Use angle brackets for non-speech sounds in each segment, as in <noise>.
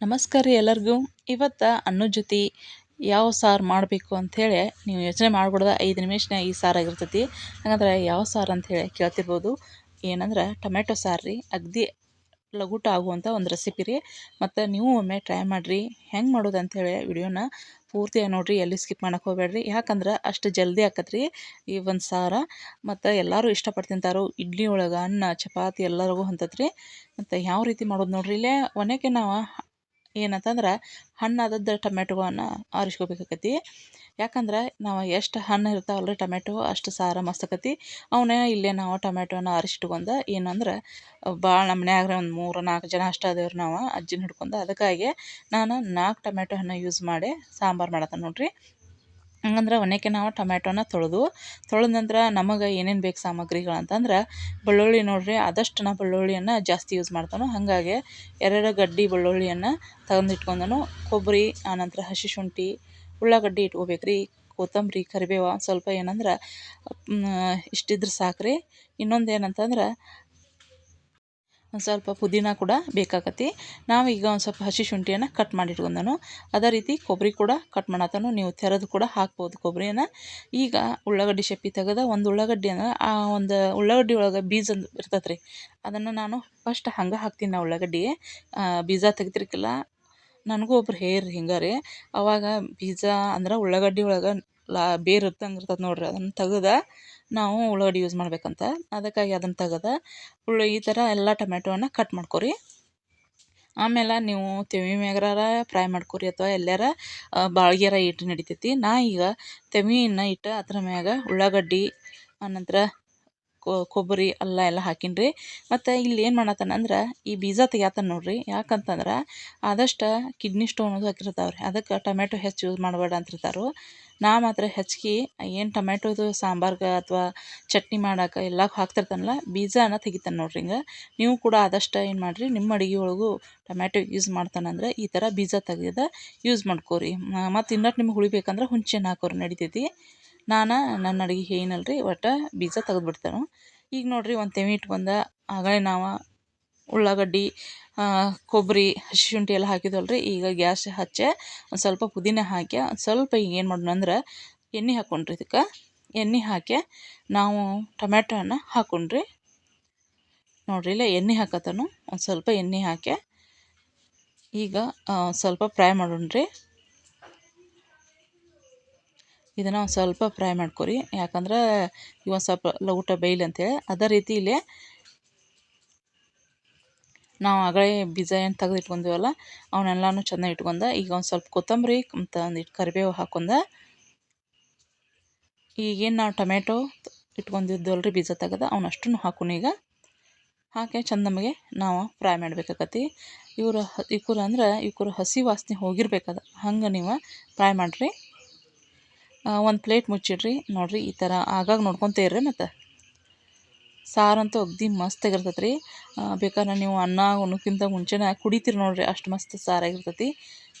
ನಮಸ್ಕಾರ ರೀ ಎಲ್ಲರಿಗೂ. ಇವತ್ತು ಅನ್ನ ಜೊತೆ ಯಾವ ಸಾರು ಮಾಡಬೇಕು ಅಂಥೇಳಿ ನೀವು ಯೋಚನೆ ಮಾಡ್ಬಿಡ್ದ ಐದು ನಿಮಿಷನೇ ಈ ಸಾರು ಆಗಿರ್ತೈತಿ. ಹಾಗಾದ್ರೆ ಯಾವ ಸಾರು ಅಂಥೇಳಿ ಕೇಳ್ತಿರ್ಬೋದು. ಏನಂದ್ರೆ ಟೊಮೆಟೊ ಸಾರು ರೀ, ಅಗ್ದಿ ಲಘುಟ ಆಗುವಂಥ ಒಂದು ರೆಸಿಪಿ ರೀ. ಮತ್ತು ನೀವು ಒಮ್ಮೆ ಟ್ರೈ ಮಾಡಿರಿ. ಹೆಂಗೆ ಮಾಡೋದು ಅಂಥೇಳಿ ವಿಡಿಯೋನ ಪೂರ್ತಿಯಾಗಿ ನೋಡಿರಿ, ಎಲ್ಲಿ ಸ್ಕಿಪ್ ಮಾಡೋಕೆ ಹೋಗಬೇಡ್ರಿ. ಯಾಕಂದ್ರೆ ಅಷ್ಟು ಜಲ್ದಿ ಆಕತ್ರಿ ಈ ಒಂದು ಸಾರ. ಮತ್ತು ಎಲ್ಲರೂ ಇಷ್ಟಪಟ್ಟು ತಿಂತಾರೋ ಇಡ್ಲಿ ಒಳಗೆ, ಅನ್ನ, ಚಪಾತಿ ಎಲ್ಲರಿಗೂ ಹೊಂತತ್ರಿ. ಮತ್ತು ಯಾವ ರೀತಿ ಮಾಡೋದು ನೋಡ್ರಿ ಇಲ್ಲೇ? ಒನಕೆ ನಾವು ಏನಂತಂದ್ರೆ ಹಣ್ಣಾದದ್ದು ಟೊಮೆಟೊಗಳನ್ನು ಆರಿಸ್ಕೋಬೇಕಾಕತಿ. ಯಾಕಂದ್ರೆ ನಾವು ಎಷ್ಟು ಹಣ್ಣು ಇರ್ತಾವಲ್ಲ ಟೊಮೆಟೊ ಅಷ್ಟು ಸಾರ ಮಸ್ತಕತಿ ಅವನ್ನ ಇಲ್ಲೇ ನಾವು ಟೊಮೆಟೊನ ಆರಿಸಿಟ್ಕೊಂಡು ಏನಂದ್ರೆ ಭಾಳ ನಮ್ಮ ಮನ್ಯಾಗ ಒಂದು ಮೂರು ನಾಲ್ಕು ಜನ ಅಷ್ಟು ಅದೇವ್ರಿ ನಾವು ಅಜ್ಜಿನ ಹಿಡ್ಕೊಂಡು ಅದಕ್ಕಾಗಿ ನಾನು ನಾಲ್ಕು ಟೊಮೆಟೊ ಹಣ್ಣು ಯೂಸ್ ಮಾಡಿ ಸಾಂಬಾರು ಮಾಡತ್ತೆ ನೋಡಿರಿ. ಹಂಗಂದ್ರೆ ಒನೆಕೆ ನಾವು ಟೊಮ್ಯಾಟೋನ ತೊಳೆದು, ತೊಳೆದ ನಂತರ ನಮಗೆ ಏನೇನು ಬೇಕು ಸಾಮಗ್ರಿಗಳು ಅಂತಂದ್ರೆ ಬೆಳ್ಳುಳ್ಳಿ ನೋಡಿರಿ, ಆದಷ್ಟು ನಾ ಬೆಳ್ಳುಳ್ಳಿಯನ್ನು ಜಾಸ್ತಿ ಯೂಸ್ ಮಾಡ್ತಾನೋ, ಹಾಗಾಗಿ ಎರಡು ಗಡ್ಡಿ ಬೆಳ್ಳುಳ್ಳಿಯನ್ನು ತಗೊಂಡಿಟ್ಕೊಂಡನು ಕೊಬ್ಬರಿ ಆನಂತರ ಹಸಿ ಶುಂಠಿ, ಉಳ್ಳಾಗಡ್ಡಿ ಇಟ್ಕೋಬೇಕು ರೀ ಕೊತ್ತಂಬರಿ, ಕರಿಬೇವು, ಸ್ವಲ್ಪ ಏನಂದ್ರೆ ಇಷ್ಟಿದ್ರೆ ಸಾಕು ರೀ ಇನ್ನೊಂದು ಏನಂತಂದ್ರೆ ಒಂದು ಸ್ವಲ್ಪ ಪುದೀನ ಕೂಡ ಬೇಕಾಗತ್ತೆ. ನಾವೀಗ ಒಂದು ಸ್ವಲ್ಪ ಹಸಿ ಶುಂಠಿಯನ್ನು ಕಟ್ ಮಾಡಿ ಇಟ್ಕೊಂಡನು ಅದೇ ರೀತಿ ಕೊಬ್ಬರಿ ಕೂಡ ಕಟ್ ಮಾಡತ್ತನು. ನೀವು ತೆರೆದು ಕೂಡ ಹಾಕ್ಬೋದು ಕೊಬ್ಬರಿಯನ್ನು ಈಗ ಉಳ್ಳಾಗಡ್ಡಿ ಶೆಪ್ಪಿ ತೆಗೆದ ಒಂದು ಉಳ್ಳಾಗಡ್ಡಿಯನ್ನು, ಆ ಒಂದು ಉಳ್ಳಾಗಡ್ಡಿ ಒಳಗೆ ಬೀಜ ಇರ್ತೈತೆ ರೀ ಅದನ್ನು ನಾನು ಫಸ್ಟ್ ಹಂಗೆ ಹಾಕ್ತೀನಿ ನಾ ಉಳ್ಳಾಗಡ್ಡಿ ಬೀಜ ತೆಗಿತಿರ್ಕಿಲ್ಲ ನನಗೂ ಒಬ್ರು ಹೇರ್ ಹಿಂಗಾರೆ ಅವಾಗ ಬೀಜ ಅಂದ್ರೆ ಉಳ್ಳಾಗಡ್ಡಿ ಒಳಗೆ ಲಾ, ಬೇರು ಇರ್ತಂಗೆ ಇರ್ತದೆ ನೋಡ್ರಿ ಅದನ್ನು ತೆಗ್ದು ನಾವು ಉಳ್ಳಾಗಡ್ಡಿ ಯೂಸ್ ಮಾಡಬೇಕಂತ. ಅದಕ್ಕಾಗಿ ಅದನ್ನು ತೆಗೆದ. ಉಳ್ಳ ಈ ಥರ ಎಲ್ಲ ಟೊಮೆಟೊನ ಕಟ್ ಮಾಡ್ಕೊರಿ. ಆಮೇಲೆ ನೀವು ತೆವಿ ಮ್ಯಾಗಾರ ಫ್ರೈ ಮಾಡ್ಕೊರಿ ಅಥವಾ ಎಲ್ಲಾರ ಬಾಳ್ಗ್ಯಾರ ಇಟ್ಟು ನಡಿತೈತಿ. ನಾ ಈಗ ತೆವಿನ ಇಟ್ಟು ಅದ್ರ ಮ್ಯಾಗ ಉಳ್ಳಾಗಡ್ಡಿ, ಆನಂತರ ಕೊಬ್ಬರಿ ಅಲ್ಲ ಎಲ್ಲ ಹಾಕಿನ್ರಿ. ಮತ್ತು ಇಲ್ಲಿ ಏನು ಮಾಡತ್ತಾನ ಅಂದ್ರೆ ಈ ಬೀಜ ತೆಗ್ಯಾತಾನ ನೋಡ್ರಿ. ಯಾಕಂತಂದ್ರೆ ಆದಷ್ಟು ಕಿಡ್ನಿ ಸ್ಟೋನ್ ಅದು ಹಾಕಿರ್ತಾವೆ ರೀ ಅದಕ್ಕೆ ಟೊಮೆಟೊ ಹೆಚ್ಚು ಯೂಸ್ ಮಾಡಬೇಡ ಅಂತಿರ್ತಾರೆ. ನಾ ಮಾತ್ರ ಹೆಚ್ಚಿಗೆ ಏನು ಟೊಮೆಟೊದು ಸಾಂಬಾರ್ಗೆ ಅಥವಾ ಚಟ್ನಿ ಮಾಡಕ್ಕೆ ಎಲ್ಲಕ್ಕೆ ಹಾಕ್ತಿರ್ತಾನಲ್ಲ, ಬೀಜನ ತೆಗಿತಾನೆ ನೋಡಿರಿ ಹಿಂಗೆ. ನೀವು ಕೂಡ ಆದಷ್ಟು ಏನು ಮಾಡಿರಿ, ನಿಮ್ಮ ಅಡುಗೆ ಒಳಗೂ ಟೊಮೆಟೊ ಯೂಸ್ ಮಾಡ್ತಾನಂದ್ರೆ ಈ ಥರ ಬೀಜ ತೆಗೆದ ಯೂಸ್ ಮಾಡ್ಕೋರಿ. ಮತ್ತು ಇನ್ನೊಟ್ಟು ನಿಮ್ಗೆ ಹುಳಿಬೇಕಂದ್ರೆ ಹುಂಚೆ ಹಾಕೋರು ನಡಿತೈತಿ. ನಾನು ನನ್ನ ಅಡುಗೆ ರೀ ಒಟ್ಟು ಬೀಜ ತೆಗೆದ್ಬಿಡ್ತಾನೆ. ಈಗ ನೋಡಿರಿ ಒಂದು ತೆವಿ ಇಟ್ಕೊಂಡ ಆಗಲೇ ನಾವು ಉಳ್ಳಾಗಡ್ಡಿ ಕೊಬ್ಬರಿ, ಹಸಿ ಶುಂಠಿ ಎಲ್ಲ ಹಾಕಿದ್ವಲ್ಲ ರೀ ಈಗ ಗ್ಯಾಸ್ ಹಚ್ಚಿ, ಒಂದು ಸ್ವಲ್ಪ ಪುದೀನ ಹಾಕಿ ಒಂದು ಸ್ವಲ್ಪ ಈಗ ಏನು ಮಾಡೋಣ ಅಂದ್ರೆ ಎಣ್ಣೆ ಹಾಕ್ಕೊಂಡ್ರಿ ಇದಕ್ಕೆ. ಎಣ್ಣೆ ಹಾಕಿ ನಾವು ಟೊಮ್ಯಾಟೋನ ಹಾಕ್ಕೊಂಡ್ರಿ ನೋಡ್ರಿ ಇಲ್ಲ ಎಣ್ಣೆ ಹಾಕತ್ತಾನು, ಒಂದು ಸ್ವಲ್ಪ ಎಣ್ಣೆ ಹಾಕಿ ಈಗ ಸ್ವಲ್ಪ ಫ್ರೈ ಮಾಡೋಣ್ರಿ. ಇದನ್ನು ಒಂದು ಸ್ವಲ್ಪ ಫ್ರೈ ಮಾಡ್ಕೊರಿ. ಯಾಕಂದ್ರೆ ಒಂದು ಸ್ವಲ್ಪ ಲೌಟ ಬೇಯ್ಲಿ ಅಂತೇಳಿ ಅದೇ ರೀತಿ ಇಲ್ಲಿ ನಾವು ಆಗಲೇ ಬೀಜ ಏನು ತೆಗೆದು ಇಟ್ಕೊಂಡಿವಲ್ಲ ಅವನ್ನೆಲ್ಲನೂ ಚೆನ್ನಾಗಿ ಇಟ್ಕೊಂಡ, ಈಗ ಒಂದು ಸ್ವಲ್ಪ ಕೊತ್ತಂಬರಿ ಮತ್ತು ಒಂದಿಟ್ಟು ಕರಿಬೇವು ಹಾಕೊಂಡ, ಈಗೇನು ನಾವು ಟೊಮೆಟೊ ಇಟ್ಕೊಂಡಿದ್ದವಲ್ಲ ರೀ ಬೀಜ ತೆಗೆದ ಅವನಷ್ಟು ಹಾಕೋಣ ಈಗ. ಹಾಕಿ ಚಂದ ನಮಗೆ ನಾವು ಫ್ರೈ ಮಾಡಬೇಕಾಗತ್ತಿ ಇವರು ಇವ್ರು ಅಂದ್ರೆ ಇವ್ರು ಹಸಿ ವಾಸನೆ ಹೋಗಿರ್ಬೇಕದ ಹಂಗೆ ನೀವು ಫ್ರೈ ಮಾಡಿರಿ. ಒಂದು ಪ್ಲೇಟ್ ಮುಚ್ಚಿಡ್ರಿ, ನೋಡಿರಿ ಈ ಥರ ಆಗಾಗ ನೋಡ್ಕೊತ ಇರ್ರಿ ಮತ್ತು. ಸಾರಂತೂ ಅಗ್ದಿ ಮಸ್ತಾಗಿರ್ತೈತೆ ರೀ ಬೇಕಾದ್ರೆ ನೀವು ಅನ್ನ ಉಣ್ಣೋಕ್ಕಿಂತ ಮುಂಚೆನೇ ಕುಡಿತೀರಿ ನೋಡಿರಿ, ಅಷ್ಟು ಮಸ್ತ್ ಸಾರಾಗಿರ್ತೈತಿ.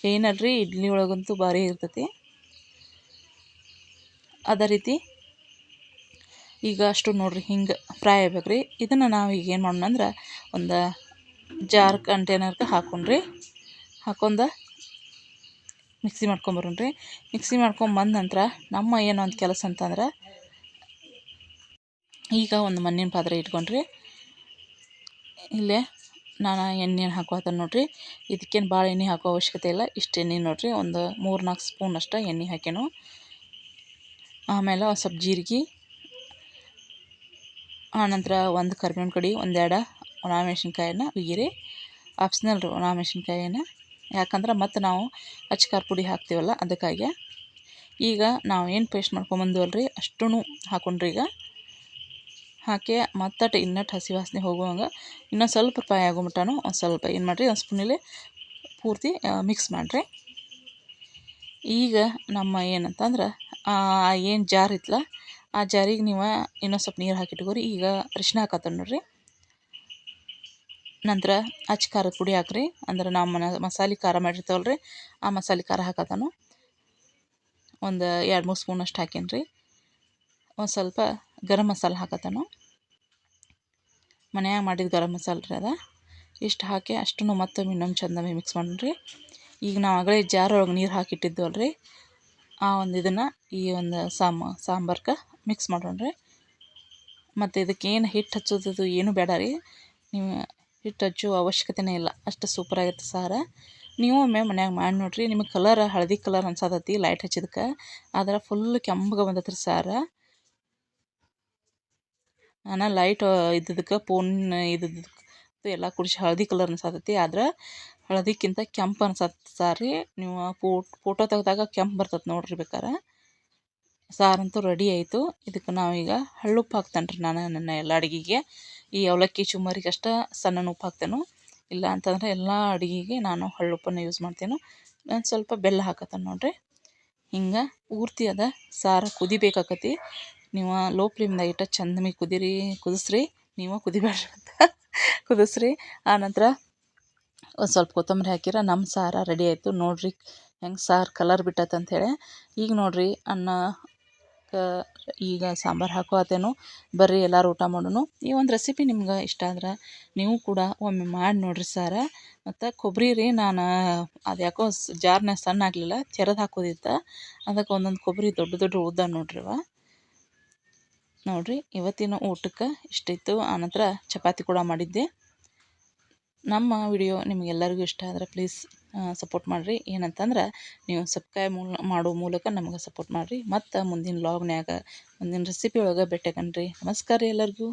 ಏನಲ್ರಿ, ಇಡ್ಲಿ ಒಳಗಂತೂ ಭಾರಿ ಇರ್ತೈತಿ. ಅದೇ ರೀತಿ ಈಗ ಅಷ್ಟು ನೋಡಿರಿ, ಹಿಂಗೆ ಫ್ರೈ ಆಗ್ಬೇಕು ರೀ ಇದನ್ನು ನಾವು ಈಗ ಏನು ಮಾಡೋಣ ಅಂದ್ರೆ, ಒಂದು ಜಾರ್ ಕಂಟೈನರ್ಗೆ ಹಾಕೊಂಡ್ರಿ. ಹಾಕೊಂಡ ಮಿಕ್ಸಿ ಮಾಡ್ಕೊಂಬರೋಣ ರೀ ಮಿಕ್ಸಿ ಮಾಡ್ಕೊಂಬಂದ ನಂತರ ನಮ್ಮ ಏನೋ ಒಂದು ಕೆಲಸ ಅಂತಂದ್ರೆ ಈಗ ಒಂದು ಮಣ್ಣಿನ ಪಾತ್ರೆ ಇಟ್ಕೊಂಡ್ರಿ, ಇಲ್ಲೇ ನಾನು ಎಣ್ಣೆನ ಹಾಕೋತ ನೋಡಿರಿ. ಇದಕ್ಕೇನು ಭಾಳ ಎಣ್ಣೆ ಹಾಕೋ ಅವಶ್ಯಕತೆ ಇಲ್ಲ. ಇಷ್ಟು ಎಣ್ಣೆ ನೋಡಿರಿ, ಒಂದು ಮೂರು ನಾಲ್ಕು ಸ್ಪೂನ್ ಅಷ್ಟು ಎಣ್ಣೆ ಹಾಕ್ಯನು. ಆಮೇಲೆ ಒಂದು ಸ್ವಲ್ಪ ಜೀರಿಗೆ ಆನಂತರ ಒಂದು ಕರ್ಬೇವಿನ ಕಡಿ ಒಂದೆರಡು ಒಣಮೆಣ್ಸಿನ್ಕಾಯನ್ನ ಉಗಿರಿ ಆಪ್ಷನಲ್ ರೀ ಒಣಮೆಣ್ಸಿನ್ಕಾಯಿನ. ಯಾಕಂದ್ರೆ ಮತ್ತು ನಾವು ಅಚ್ಚ ಖಾರ ಪುಡಿ ಹಾಕ್ತೀವಲ್ಲ, ಅದಕ್ಕಾಗಿ. ಈಗ ನಾವು ಏನು ಪೇಸ್ಟ್ ಮಾಡ್ಕೊಂಬಂದಿವಲ್ಲ ರೀ ಅಷ್ಟೂ ಹಾಕೊಂಡ್ರಿ ಈಗ ಹಾಕಿ ಮತ್ತಟ ಇನ್ನಟ್ಟು ಹಸಿ ವಾಸನೆ ಹೋಗುವಂಗೆ ಇನ್ನೊಂದು ಸ್ವಲ್ಪ ಫ್ರೈ ಆಗೋ ಮಟ್ಟನೂ ಒಂದು ಸ್ವಲ್ಪ ಏನು ಮಾಡಿರಿ ಒಂದು ಸ್ಪೂನಲ್ಲಿ ಪೂರ್ತಿ ಮಿಕ್ಸ್ ಮಾಡಿರಿ. ಈಗ ನಮ್ಮ ಏನಂತಂದ್ರೆ ಏನು ಜಾರ್ ಇತ್ತಲ್ಲ ಆ ಜಾರಿಗೆ ನೀವು ಇನ್ನೊಂದು ಸ್ವಲ್ಪ ನೀರು ಹಾಕಿಟ್ಕೋರಿ. ಈಗ ಅರಿಶಿನ ಹಾಕತ್ತ ನೋಡ್ರಿ. ನಂತರ ಅಚ್ಚ ಖಾರದ ಪುಡಿ ಹಾಕ್ರಿ. ಅಂದ್ರೆ ನಾವು ಮನ, ಮಸಾಲೆ ಖಾರ ಮಾಡಿರ್ತೇವಲ್ಲ ರೀ ಆ ಮಸಾಲೆ ಖಾರ ಹಾಕತ್ತನು. ಒಂದು ಎರಡು ಮೂರು ಸ್ಪೂನ್ ಅಷ್ಟು ಹಾಕೀನಿ ರೀ ಒಂದು ಸ್ವಲ್ಪ ಗರಂ ಮಸಾಲೆ ಹಾಕತ್ತಾನು? ಮನ್ಯಾಗ ಮಾಡಿದ ಗರಂ ಮಸಾಲೆ ರೀ ಅದ. ಇಷ್ಟು ಹಾಕಿ ಅಷ್ಟು ಮತ್ತೊಮ್ಮೆ ಇನ್ನೊಂದು ಚಂದಮಿ ಮಿಕ್ಸ್ ಮಾಡಿರಿ. ಈಗ ನಾವು ಆಗಲೇ ಜಾರ್ ಒಳಗೆ ನೀರು ಹಾಕಿಟ್ಟಿದ್ವಲ್ಲ ರೀ ಆ ಒಂದು ಇದನ್ನು ಈ ಒಂದು ಸಾಮ ಸಾಂಬಾರ್ಗೆ ಮಿಕ್ಸ್ ಮಾಡೋಣ್ರಿ. ಮತ್ತು ಇದಕ್ಕೆ ಏನು ಹಿಟ್ಟು ಹಚ್ಚೋದು ಏನು ಬೇಡ ರೀ. ನೀವು ಹಿಟ್ಟು ಹಚ್ಚೋ ಅವಶ್ಯಕತೆನೇ ಇಲ್ಲ. ಅಷ್ಟು ಸೂಪರಾಗಿರುತ್ತೆ ಸಾರ. ನೀವು ಒಮ್ಮೆ ಮನ್ಯಾಗ ಮಾಡಿ ನೋಡಿರಿ. ನಿಮಗೆ ಕಲರ್ ಹಳದಿ ಕಲರ್ ಅನ್ಸತೈತಿ ಲೈಟ್ ಹಚ್ಚಿದಕ್ಕೆ ಆದ್ರೆ ಫುಲ್ ಕೆಂಪಗೆ ಬಂದತ್ರಿ ಸಾರು. ನಾನು ಲೈಟ್ ಇದ್ದಿದ್ದಕ್ಕೆ ಪೋನ್ ಇದ್ದದಕ್ಕೆ ಎಲ್ಲ ಕುಡಿಸಿ ಹಳದಿ ಕಲರ್ ಅನ್ಸತೈತಿ. ಆದ್ರೆ ಹಳದಿಕ್ಕಿಂತ ಕೆಂಪು ಅನ್ಸತ್ತೆ ಸಾರ್. ನೀವು ಫೋಟೋ ತೆಗೆದಾಗ ಕೆಂಪು ಬರ್ತದೆ ನೋಡಿರಿ ಬೇಕಾರೆ. ಸಾರಂತೂ ರೆಡಿ ಆಯಿತು. ಇದಕ್ಕೆ ನಾವೀಗ ಹಳ್ಳುಪ್ಪು ಹಾಕ್ತೇನೆ ರೀ ನಾನು ನನ್ನ ಎಲ್ಲ ಅಡುಗೆಗೆ. ಈ ಅವಲಕ್ಕಿ ಚುಮ್ಮರಿಗೆ ಅಷ್ಟೇ ಸಣ್ಣ ಉಪ್ಪು ಹಾಕ್ತೇನೆ. ಇಲ್ಲ ಅಂತಂದ್ರೆ ಎಲ್ಲ ಅಡುಗೆಗೆ ನಾನು ಹಳ್ಳುಪ್ಪನ್ನು ಯೂಸ್ ಮಾಡ್ತೇನೆ. ನಾನು ಸ್ವಲ್ಪ ಬೆಲ್ಲ ಹಾಕತ್ತೇನೆ ನೋಡಿರಿ. ಹಿಂಗೆ ಪೂರ್ತಿ ಅದ. ಸಾರು ಕುದಿಬೇಕಾಕತಿ. ನೀವು ಲೋ ಫ್ಲೇಮ್ದಾಗ ಇಟ್ಟು ಚಂದಮಿ ಕುದಿರಿ, ಕುದಿಸ್ರಿ. ನೀವು ಕುದಿಬೇಡ್ರಿ ಅಂತ <laughs> ಕುದಿಸ್ರಿ. ಆನಂತರ ಒಂದು ಸ್ವಲ್ಪ ಕೊತ್ತಂಬರಿ ಹಾಕಿರ ನಮ್ಮ ಸಾರು ರೆಡಿ ಆಯಿತು. ನೋಡ್ರಿ ಹೆಂಗೆ ಸಾರು ಕಲರ್ ಬಿಟ್ಟೈತೆ ಹೇಳಿ. ಈಗ ನೋಡಿರಿ ಅನ್ನ ಈಗ ಸಾಂಬಾರು ಹಾಕೋ ಆತೇನು, ಬರ್ರಿ ಎಲ್ಲರೂ ಊಟ ಮಾಡೋಣ ಈ ಒಂದು ರೆಸಿಪಿ ನಿಮ್ಗೆ ಇಷ್ಟ ಆದ್ರೆ ನೀವು ಕೂಡ ಒಮ್ಮೆ ಮಾಡಿ ನೋಡ್ರಿ ಸರ. ಮತ್ತು ಕೊಬ್ಬರಿ ರೀ ನಾನು ಅದು ಯಾಕೋ ಜಾರ್ನ ಸಣ್ಣ ಆಗಲಿಲ್ಲ ತೆರೆದು ಹಾಕೋದಿತ್ತು. ಅದಕ್ಕೆ ಒಂದೊಂದು ಕೊಬ್ಬರಿ ದೊಡ್ಡ ದೊಡ್ಡ ಉದ್ದ ನೋಡ್ರಿ ನೋಡ್ರಿ ನೋಡಿರಿ ಇವತ್ತಿನ ಊಟಕ್ಕೆ ಇಷ್ಟಿತ್ತು. ಆನಂತರ ಚಪಾತಿ ಕೂಡ ಮಾಡಿದ್ದೆ. ನಮ್ಮ ವಿಡಿಯೋ ನಿಮಗೆಲ್ಲರಿಗೂ ಇಷ್ಟ ಆದರೆ ಪ್ಲೀಸ್ ಸಪೋರ್ಟ್ ಮಾಡಿರಿ. ಏನಂತಂದ್ರೆ ನೀವು ಸಬ್ಸ್ಕ್ರೈಬ್ ಮೂಲ, ಮಾಡೋ ಮೂಲಕ ನಮಗೆ ಸಪೋರ್ಟ್ ಮಾಡಿರಿ. ಮತ್ತು ಮುಂದಿನ ಲಾಗ್ನ್ಯಾಗ ಮುಂದಿನ ರೆಸಿಪಿ ಒಳಗೆ ಭೇಟಿಯಾಗಣ್ರಿ ನಮಸ್ಕಾರ ರೀ ಎಲ್ಲರಿಗೂ.